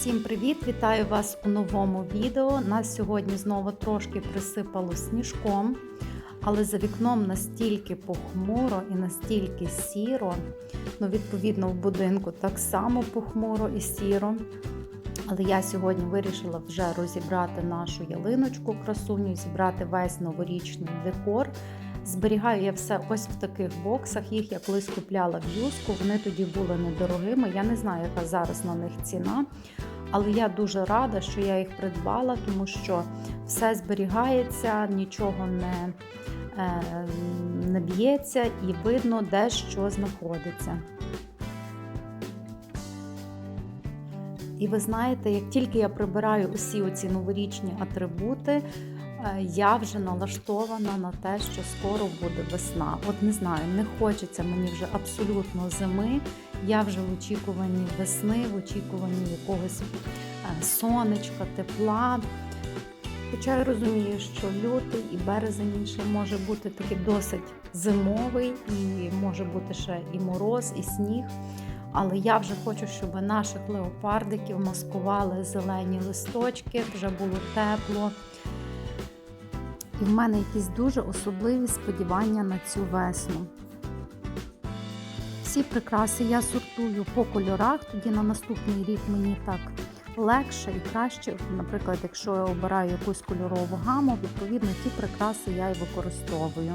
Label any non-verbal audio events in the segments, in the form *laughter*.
Всім привіт! Вітаю вас у новому відео. Нас сьогодні знову трошки присипало сніжком, але за вікном настільки похмуро і настільки сіро. Ну, відповідно, в будинку так само похмуро і сіро. Але я сьогодні вирішила вже розібрати нашу ялиночку красуню, зібрати весь новорічний декор. Зберігаю я все ось в таких боксах. Їх я колись купляла в юску. Вони тоді були недорогими. Я не знаю, яка зараз на них ціна. Але я дуже рада, що я їх придбала, тому що все зберігається, нічого не, е, не б'ється і видно, де що знаходиться. І ви знаєте, як тільки я прибираю усі оці новорічні атрибути, я вже налаштована на те, що скоро буде весна. От не знаю, не хочеться мені вже абсолютно зими. Я вже в очікуванні весни, в очікуванні якогось сонечка, тепла. Хоча я розумію, що лютий і березень ще може бути такий досить зимовий, і може бути ще і мороз, і сніг. Але я вже хочу, щоб наших леопардиків маскували зелені листочки, вже було тепло. І в мене якісь дуже особливі сподівання на цю весну. Всі прикраси я сортую по кольорах, тоді на наступний рік мені так легше і краще. Наприклад, якщо я обираю якусь кольорову гаму, відповідно ті прикраси я і використовую.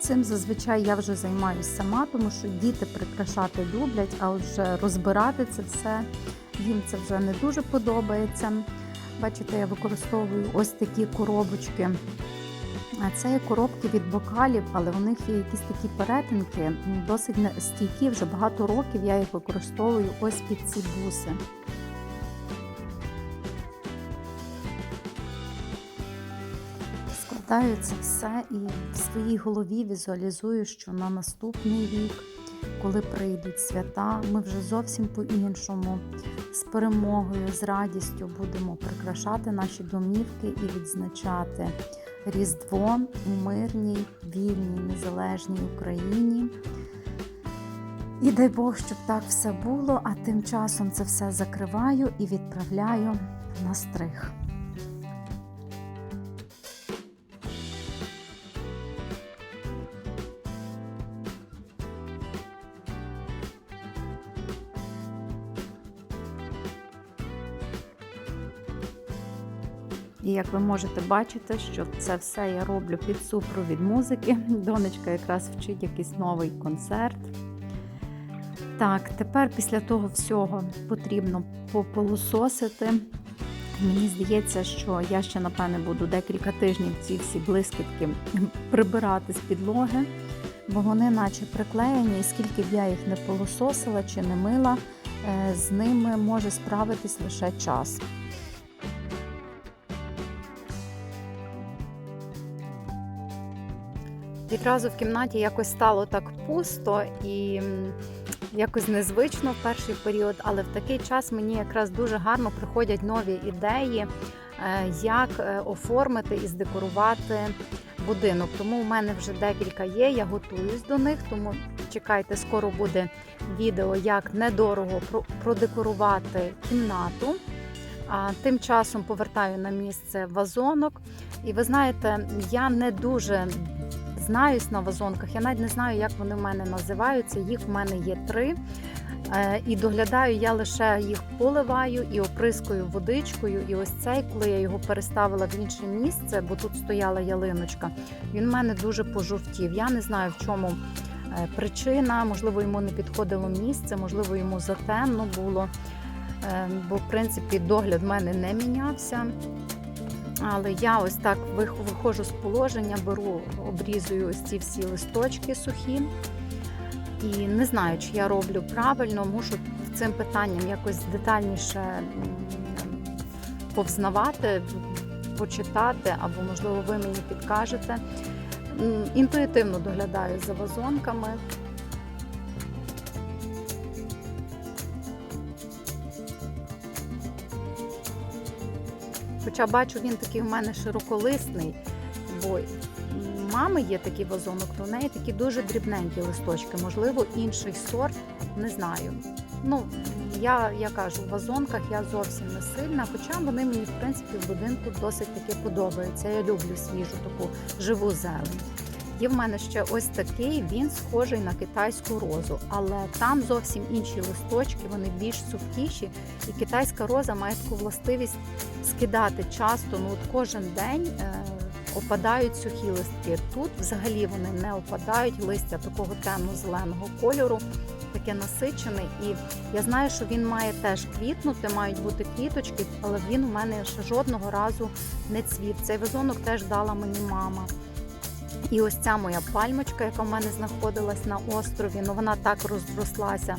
Цим зазвичай я вже займаюся сама, тому що діти прикрашати люблять, а вже розбирати це все їм це вже не дуже подобається. Бачите, я використовую ось такі коробочки. Це є коробки від бокалів, але у них є якісь такі перетинки, досить стійкі, вже багато років я їх використовую ось під ці буси. Складаю це все і в своїй голові візуалізую, що на наступний рік, коли прийдуть свята, ми вже зовсім по-іншому з перемогою, з радістю будемо прикрашати наші домівки і відзначати Різдво у мирній, вільній, незалежній Україні. І дай Бог, щоб так все було, а тим часом це все закриваю і відправляю на стриг. Як ви можете бачити, що це все я роблю під супровід музики. *laughs* Донечка якраз вчить якийсь новий концерт. Так, тепер після того всього потрібно пополососити. Мені здається, що я ще, напевне, буду декілька тижнів ці всі блискітки *laughs* прибирати з підлоги, бо вони наче приклеєні, і скільки б я їх не полососила чи не мила, з ними може справитись лише час. Відразу в кімнаті якось стало так пусто і якось незвично в перший період, але в такий час мені якраз дуже гарно приходять нові ідеї, як оформити і здекорувати будинок. Тому в мене вже декілька є, я готуюсь до них, тому чекайте, скоро буде відео, як недорого продекорувати кімнату. А тим часом повертаю на місце вазонок. І ви знаєте, я не дуже знаюсь на вазонках. Я навіть не знаю, як вони в мене називаються. Їх в мене є три. Е, і доглядаю, я лише їх поливаю і оприскую водичкою. І ось цей, коли я його переставила в інше місце, бо тут стояла ялиночка, він в мене дуже пожовтів. Я не знаю, в чому е, причина, можливо, йому не підходило місце, можливо, йому затемно було. Е, бо, в принципі, догляд в мене не мінявся. Але я ось так виходжу з положення, беру, обрізую ось ці всі листочки сухі. І не знаю, чи я роблю правильно, мушу цим питанням якось детальніше повзнавати, почитати, або, можливо, ви мені підкажете. Інтуїтивно доглядаю за вазонками. Хоча бачу, він такий у мене широколисний, бо мами є такий вазонок, то в неї такі дуже дрібненькі листочки, можливо, інший сорт, не знаю. Ну, я, я кажу, в вазонках я зовсім не сильна, хоча вони мені, в принципі, в будинку досить таки подобаються. Я люблю свіжу таку живу зелень. Є в мене ще ось такий, він схожий на китайську розу, але там зовсім інші листочки, вони більш сухіші. І китайська роза має таку властивість скидати часто, ну от кожен день е, опадають сухі листки. Тут взагалі вони не опадають, листя такого темно-зеленого кольору, таке насичене. І я знаю, що він має теж квітнути, мають бути квіточки, але він у мене ще жодного разу не цвів. Цей вазонок теж дала мені мама. І ось ця моя пальмочка, яка в мене знаходилась на острові, ну вона так розрослася,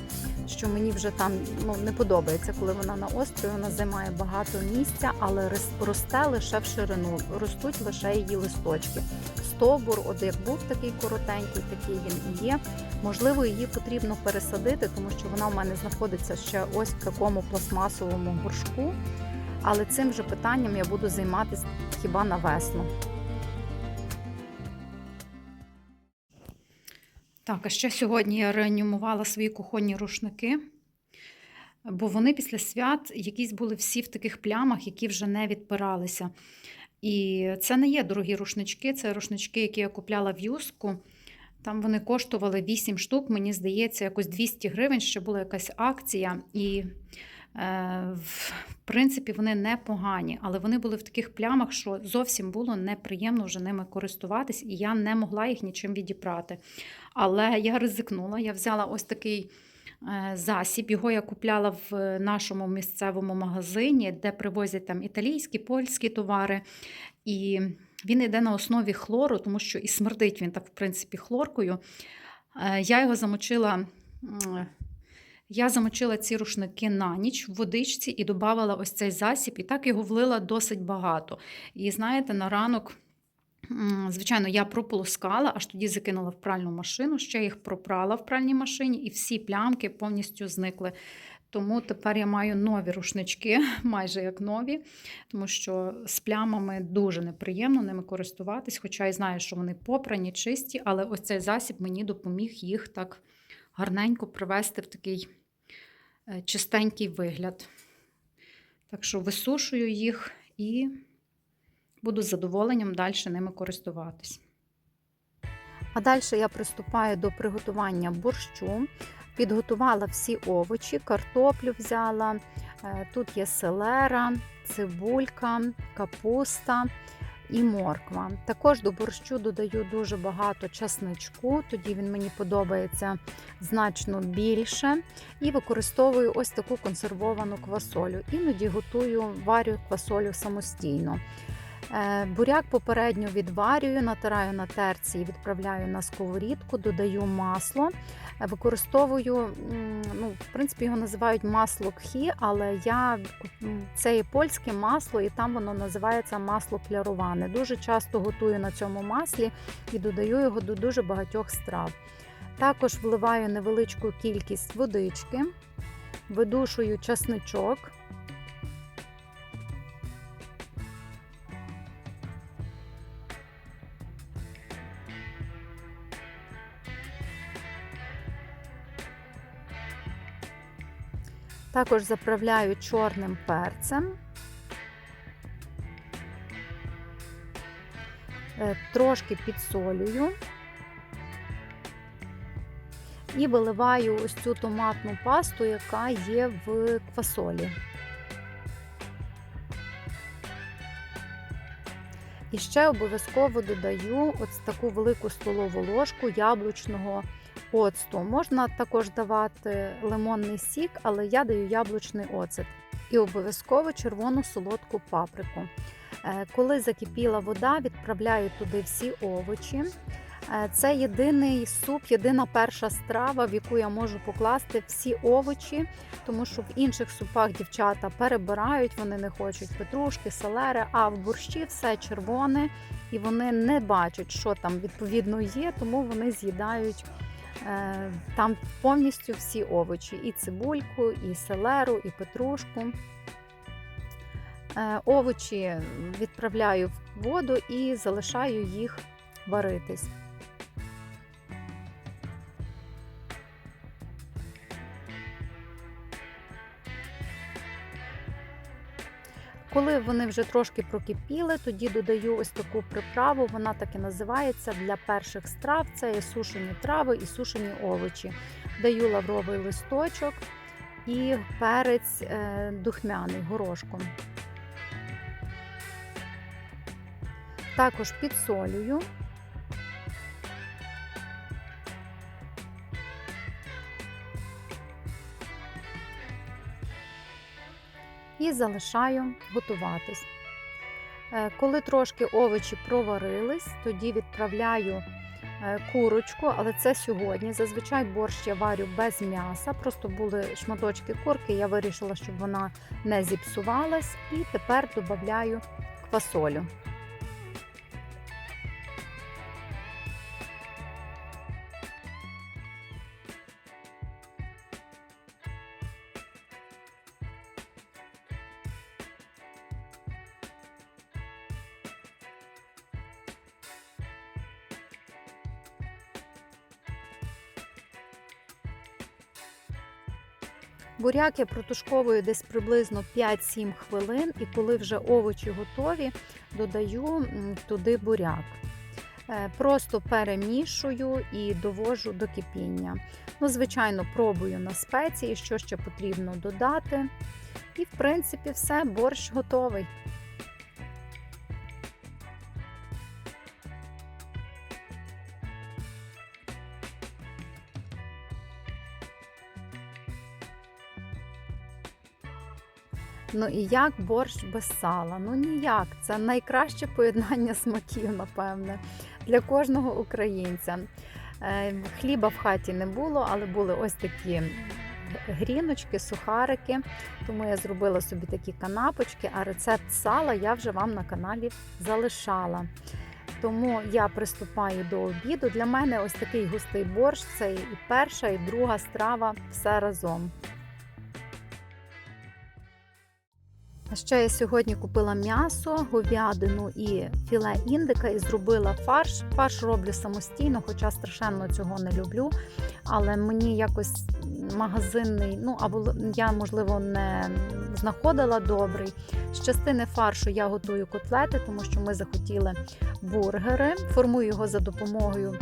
що мені вже там ну, не подобається, коли вона на острові. Вона займає багато місця, але рос- росте лише в ширину, ростуть лише її листочки. Стовбур, от як був такий коротенький, такий він і є. Можливо, її потрібно пересадити, тому що вона в мене знаходиться ще ось в такому пластмасовому горшку. Але цим же питанням я буду займатися хіба на весну. Так, а ще сьогодні я реанімувала свої кухонні рушники, бо вони після свят якісь були всі в таких плямах, які вже не відпиралися. І це не є дорогі рушнички, це рушнички, які я купляла в юску. Там вони коштували 8 штук, мені здається, якось 200 гривень, ще була якась акція. І, в принципі, вони непогані, але вони були в таких плямах, що зовсім було неприємно вже ними користуватись, і я не могла їх нічим відіпрати. Але я ризикнула, я взяла ось такий е, засіб. Його я купляла в нашому місцевому магазині, де привозять там італійські, польські товари. І він йде на основі хлору, тому що і смердить він так, в принципі, хлоркою. Е, Я його замочила. Я замочила ці рушники на ніч в водичці і додавала ось цей засіб, і так його влила досить багато. І знаєте, на ранок, звичайно, я прополоскала, аж тоді закинула в пральну машину, ще їх пропрала в пральній машині, і всі плямки повністю зникли. Тому тепер я маю нові рушнички, *laughs* майже як нові, тому що з плямами дуже неприємно ними користуватись, хоча я знаю, що вони попрані, чисті, але ось цей засіб мені допоміг їх так гарненько привести в такий чистенький вигляд. Так що висушую їх і буду з задоволенням далі ними користуватись. А далі я приступаю до приготування борщу. Підготувала всі овочі, картоплю взяла. е, Тут є селера, цибулька, капуста і морква. Також до борщу додаю дуже багато часничку, тоді він мені подобається значно більше. І використовую ось таку консервовану квасолю. Іноді готую, варю квасолю самостійно. Е, Буряк попередньо відварюю, натираю на терці і відправляю на сковорідку, додаю масло. Е, Використовую, ну, в принципі, його називають масло кхі, але я це є польське масло, і там воно називається масло кляроване. Дуже часто готую на цьому маслі і додаю його до дуже багатьох страв. Також вливаю невеличку кількість водички, видушую часничок. Також заправляю чорним перцем. Е, Трошки підсолюю і виливаю ось цю томатну пасту, яка є в квасолі. І ще обов'язково додаю ось таку велику столову ложку яблучного оцту. Можна також давати лимонний сік, але я даю яблучний оцет. І обов'язково червону солодку паприку. Е, Коли закипіла вода, відправляю туди всі овочі. Е, Це єдиний суп, єдина перша страва, в яку я можу покласти всі овочі, тому що в інших супах дівчата перебирають, вони не хочуть петрушки, селери, а в борщі все червоне, і вони не бачать, що там відповідно є, тому вони з'їдають там повністю всі овочі: і цибульку, і селеру, і петрушку. Е, Овочі відправляю в воду і залишаю їх варитись. Коли вони вже трошки прокипіли, тоді додаю ось таку приправу. Вона так і називається для перших страв. Це є сушені трави і сушені овочі. Даю лавровий листочок і перець е, духмяний горошком. Також підсолюю. І залишаю готуватись. Е, Коли трошки овочі проварились, тоді відправляю е, курочку, але це сьогодні. Зазвичай борщ я варю без м'яса, просто були шматочки курки, я вирішила, щоб вона не зіпсувалась. І тепер додаю квасолю. Буряк я протушковую десь приблизно 5-7 хвилин, і коли вже овочі готові, додаю туди буряк. Е, Просто перемішую і довожу до кипіння. Ну, звичайно, пробую на спеції, що ще потрібно додати. І, в принципі, все, борщ готовий. Ну і як борщ без сала? Ну ніяк. Це найкраще поєднання смаків, напевне, для кожного українця. Е, Хліба в хаті не було, але були ось такі гріночки, сухарики. Тому я зробила собі такі канапочки, а рецепт сала я вже вам на каналі залишала. Тому я приступаю до обіду. Для мене ось такий густий борщ це і перша, і друга страва все разом. А ще я сьогодні купила м'ясо, говядину і філе індика і зробила фарш. Фарш роблю самостійно, хоча страшенно цього не люблю. Але мені якось магазинний, ну або я, можливо, не знаходила добрий. З частини фаршу я готую котлети, тому що ми захотіли бургери. Формую його за допомогою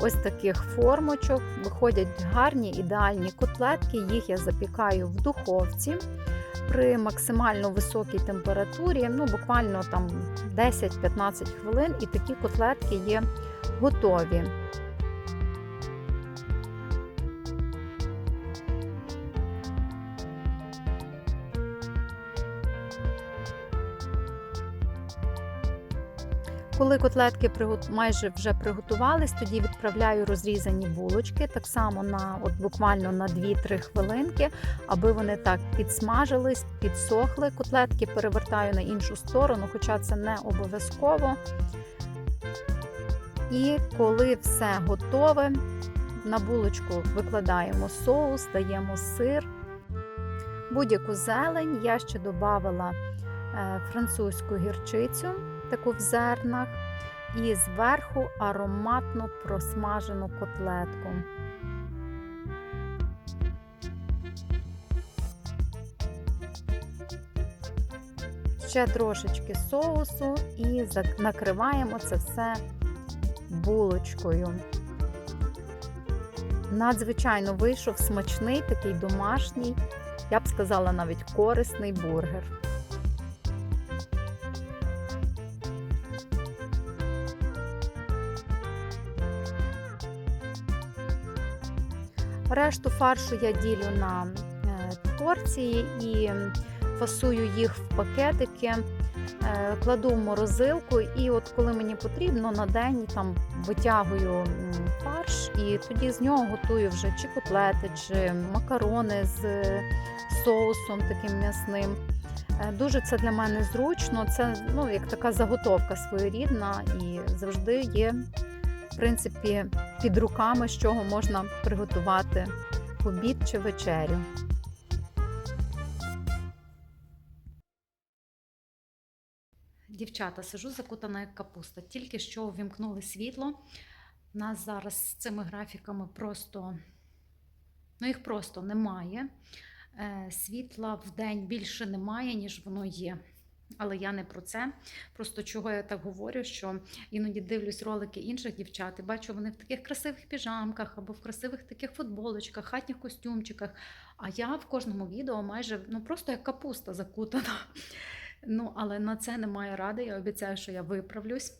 ось таких формочок. Виходять гарні ідеальні котлетки. Їх я запікаю в духовці при максимально високій температурі, ну буквально там 10-15 хвилин, і такі котлетки є готові. Коли котлетки майже вже приготувались, тоді відправляю розрізані булочки, так само на от буквально на 2-3 хвилинки, аби вони так підсмажились, підсохли. Котлетки перевертаю на іншу сторону, хоча це не обов'язково. І коли все готове, на булочку викладаємо соус, даємо сир, будь-яку зелень. Я ще додавала французьку гірчицю таку в зернах, і зверху ароматно просмажену котлетку. Ще трошечки соусу і накриваємо це все булочкою. Надзвичайно вийшов смачний, такий домашній, я б сказала, навіть корисний бургер. Решту фаршу я ділю на порції і фасую їх в пакетики, кладу в морозилку, і от коли мені потрібно, на день там витягую фарш, і тоді з нього готую вже чи котлети, чи макарони з соусом таким м'ясним. Дуже це для мене зручно, це ну, як така заготовка своєрідна і завжди є в принципі, під руками, з чого можна приготувати обід чи вечерю. Дівчата, сижу закутана як капуста. Тільки що увімкнули світло. Нас зараз з цими графіками просто, ну їх просто немає. Світла в день більше немає, ніж воно є. Але я не про це. Просто чого я так говорю, що іноді дивлюсь ролики інших дівчат і бачу вони в таких красивих піжамках або в красивих таких футболочках, хатніх костюмчиках. А я в кожному відео майже ну просто як капуста закутана. Ну, але на це немає ради. Я обіцяю, що я виправлюсь.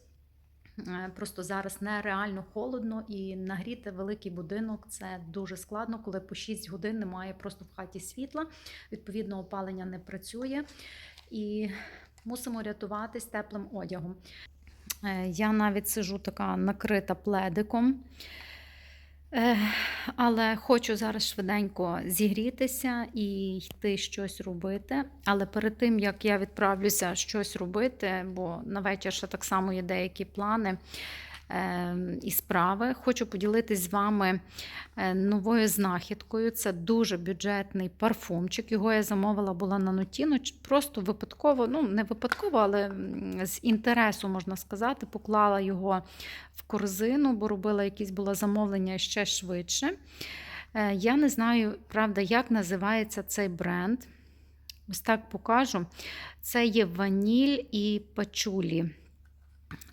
Е, Просто зараз нереально холодно і нагріти великий будинок це дуже складно, коли по 6 годин немає просто в хаті світла. Відповідно, опалення не працює і мусимо рятуватись теплим одягом. Е, Я навіть сижу така накрита пледиком. Е, Але хочу зараз швиденько зігрітися і йти щось робити. Але перед тим як я відправлюся щось робити, бо на вечір ще так само є деякі плани і справи, хочу поділитись з вами е, новою знахідкою. Це дуже бюджетний парфумчик. Його я замовила була на Нотіну. Просто випадково, ну не випадково, але з інтересу можна сказати, поклала його в корзину, бо робила якісь було замовлення ще швидше. Е, Я не знаю, правда, як називається цей бренд. Ось так покажу. Це є ваніль і пачулі.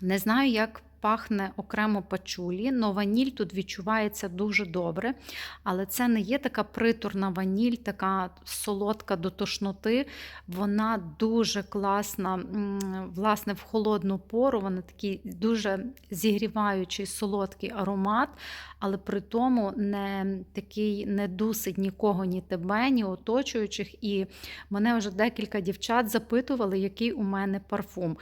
Не знаю, як пахне окремо пачулі, але ваніль тут відчувається дуже добре. Але це не є така притурна ваніль, така солодка до тошноти. Вона дуже класна, власне, в холодну пору. Вона такий дуже зігріваючий солодкий аромат, але при тому не такий не дусить нікого, ні тебе, ні оточуючих. І мене вже декілька дівчат запитували, який у мене парфум.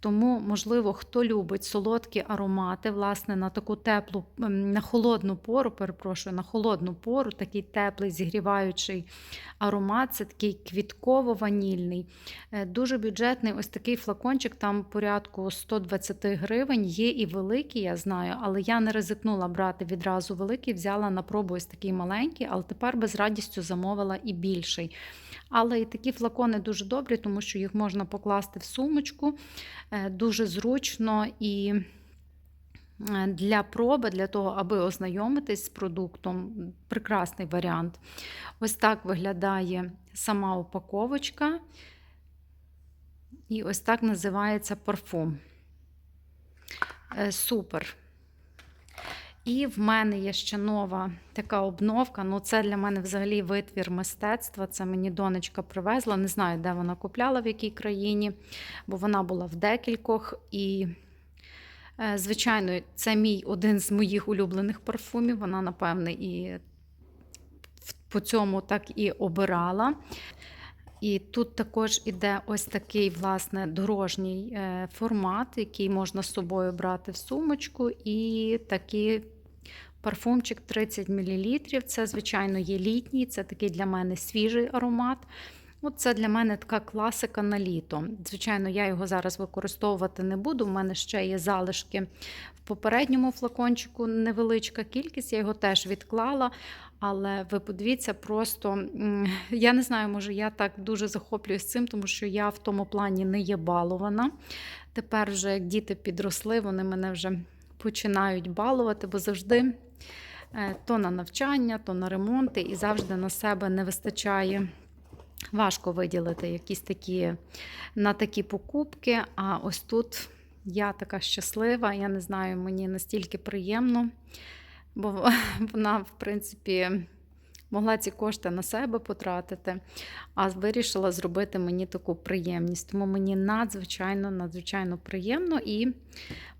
Тому, можливо, хто любить солодкі аромати, власне, на таку теплу, ем, на холодну пору, перепрошую, на холодну пору, такий теплий, зігріваючий аромат, це такий квітково-ванільний, Е, дуже бюджетний. Ось такий флакончик, там порядку 120 гривень. Є і великий, я знаю, але я не ризикнула брати відразу великий, взяла на пробу ось такий маленький, але тепер без радістю замовила і більший. Але і такі флакони дуже добрі, тому що їх можна покласти в сумочку е, дуже зручно і для проби, для того, аби ознайомитись з продуктом, прекрасний варіант. Ось так виглядає сама упаковочка. І ось так називається парфум. Е, Супер. І в мене є ще нова така обновка. Ну, це для мене взагалі витвір мистецтва. Це мені донечка привезла. Не знаю, де вона купляла, в якій країні, бо вона була в декількох. І, е, звичайно, це мій один з моїх улюблених парфумів. Вона, напевне, і по цьому так і обирала. І тут також іде ось такий власне дорожній е, формат, який можна з собою брати в сумочку, і такий парфумчик 30 мл. Це, звичайно, є літній, це такий для мене свіжий аромат. От це для мене така класика на літо. Звичайно, я його зараз використовувати не буду. У мене ще є залишки в попередньому флакончику, невеличка кількість, я його теж відклала. Але ви подивіться, просто я не знаю, може я так дуже захоплююсь цим, тому що я в тому плані не є балована. Тепер, вже як діти підросли, вони мене вже починають балувати, бо завжди е, то на навчання, то на ремонти, і завжди на себе не вистачає. Важко виділити якісь такі на такі покупки. А ось тут я така щаслива, я не знаю, мені настільки приємно, бо *laughs* вона, в принципі, могла ці кошти на себе потратити, а вирішила зробити мені таку приємність. Тому мені надзвичайно, надзвичайно приємно і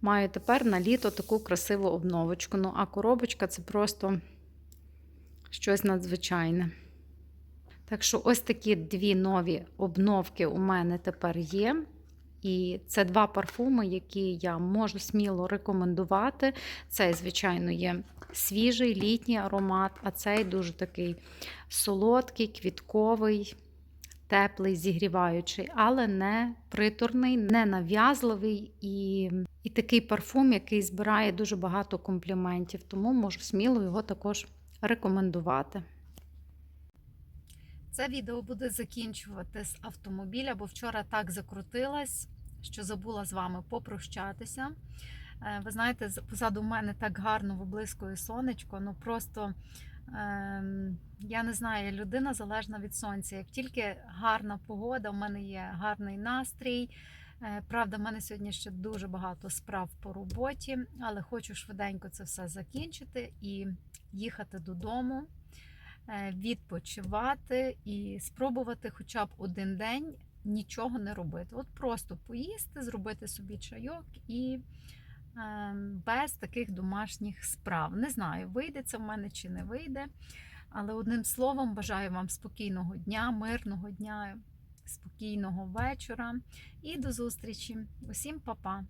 маю тепер на літо таку красиву обновочку. Ну, а коробочка це просто щось надзвичайне. Так що ось такі дві нові обновки у мене тепер є. І це два парфуми, які я можу сміло рекомендувати. Цей, звичайно, є свіжий літній аромат, а цей дуже такий солодкий, квітковий, теплий, зігріваючий, але не приторний, не нав'язливий і, і такий парфум, який збирає дуже багато компліментів. Тому можу сміло його також рекомендувати. Це відео буде закінчувати з автомобіля, бо вчора так закрутилась, що забула з вами попрощатися. Е, Ви знаєте, позаду мене так гарно виблискує сонечко. Ну просто Ем, Я не знаю, людина залежна від сонця. Як тільки гарна погода, в мене є гарний настрій. Е, Правда, в мене сьогодні ще дуже багато справ по роботі, але хочу швиденько це все закінчити і їхати додому, відпочивати і спробувати хоча б один день нічого не робити. От просто поїсти, зробити собі чайок і е, без таких домашніх справ. Не знаю, вийде це в мене чи не вийде. Але одним словом, бажаю вам спокійного дня, мирного дня, спокійного вечора і до зустрічі. Усім па-па!